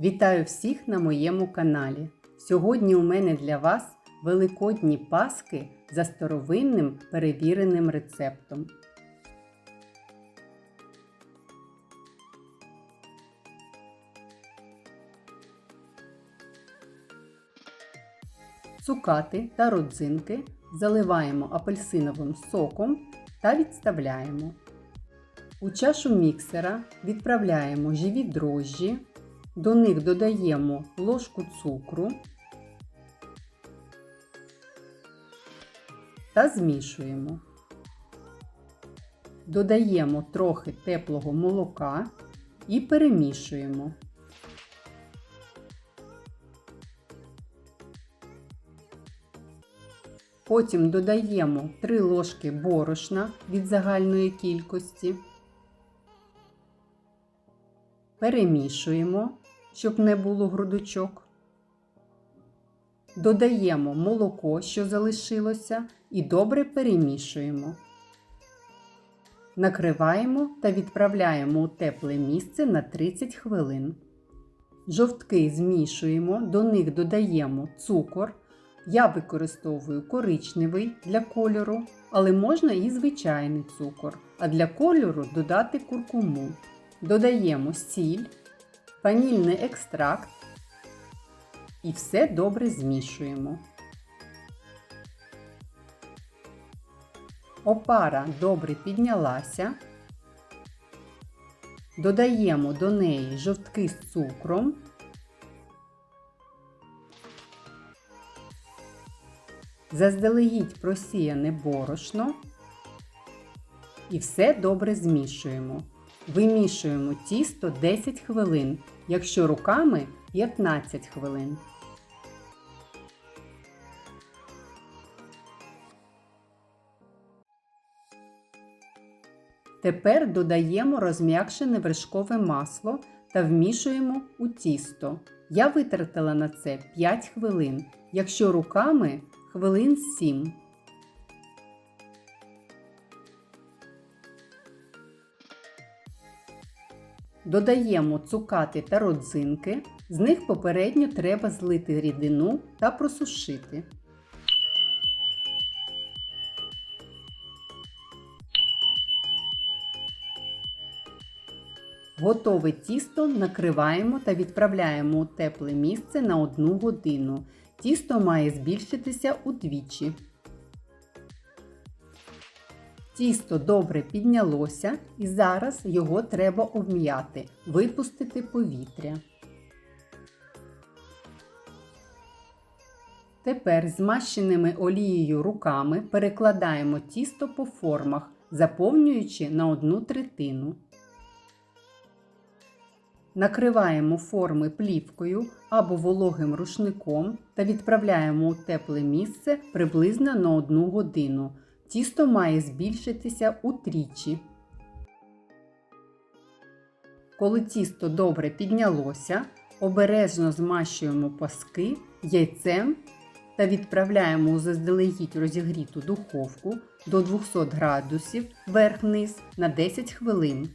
Вітаю всіх на моєму каналі. Сьогодні у мене для вас великодні паски за старовинним перевіреним рецептом. Цукати та родзинки заливаємо апельсиновим соком та відставляємо. У чашу міксера відправляємо живі дрожжі, до них додаємо ложку цукру та змішуємо. Додаємо трохи теплого молока і перемішуємо. Потім додаємо 3 ложки борошна від загальної кількості. Перемішуємо, щоб не було грудочок. Додаємо молоко, що залишилося, і добре перемішуємо. Накриваємо та відправляємо у тепле місце на 30 хвилин. Жовтки змішуємо, до них додаємо цукор. Я використовую коричневий для кольору, але можна і звичайний цукор, а для кольору додати куркуму. Додаємо сіль, ванільний екстракт і все добре змішуємо. Опара добре піднялася. Додаємо до неї жовтки з цукром. Заздалегідь просіяне борошно і все добре змішуємо. Вимішуємо тісто 10 хвилин, якщо руками 15 хвилин. Тепер додаємо розм'якшене вершкове масло та вмішуємо у тісто. Я витратила на це 5 хвилин, якщо руками хвилин 7. Додаємо цукати та родзинки, з них попередньо треба злити рідину та просушити. Готове тісто накриваємо та відправляємо у тепле місце на 1 годину. Тісто має збільшитися удвічі. Тісто добре піднялося і зараз його треба обм'яти, випустити повітря. Тепер змащеними олією руками перекладаємо тісто по формах, заповнюючи на одну третину. Накриваємо форми плівкою або вологим рушником та відправляємо у тепле місце приблизно на 1 годину. Тісто має збільшитися утричі. Коли тісто добре піднялося, обережно змащуємо паски яйцем та відправляємо у заздалегідь розігріту духовку до 200 градусів верх-низ на 10 хвилин.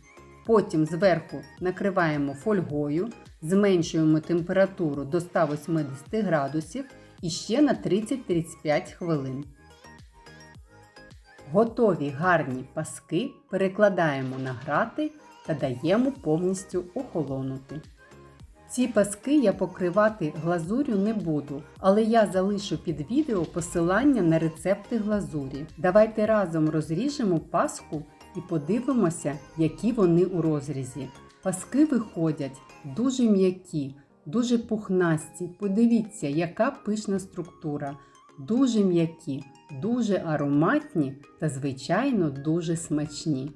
Потім зверху накриваємо фольгою, зменшуємо температуру до 180 градусів і ще на 30-35 хвилин. Готові гарні паски перекладаємо на грати та даємо повністю охолонути. Ці паски я покривати глазурю не буду, але я залишу під відео посилання на рецепти глазурі. Давайте разом розріжемо паску і подивимося, які вони у розрізі. Паски виходять дуже м'які, дуже пухнасті. Подивіться, яка пишна структура. Дуже м'які, дуже ароматні та, звичайно, дуже смачні.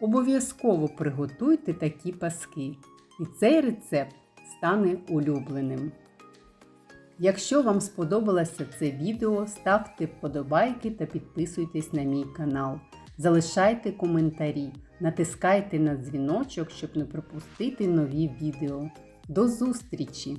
Обов'язково приготуйте такі паски. І цей рецепт стане улюбленим. Якщо вам сподобалося це відео, ставте вподобайки та підписуйтесь на мій канал. Залишайте коментарі, натискайте на дзвіночок, щоб не пропустити нові відео. До зустрічі!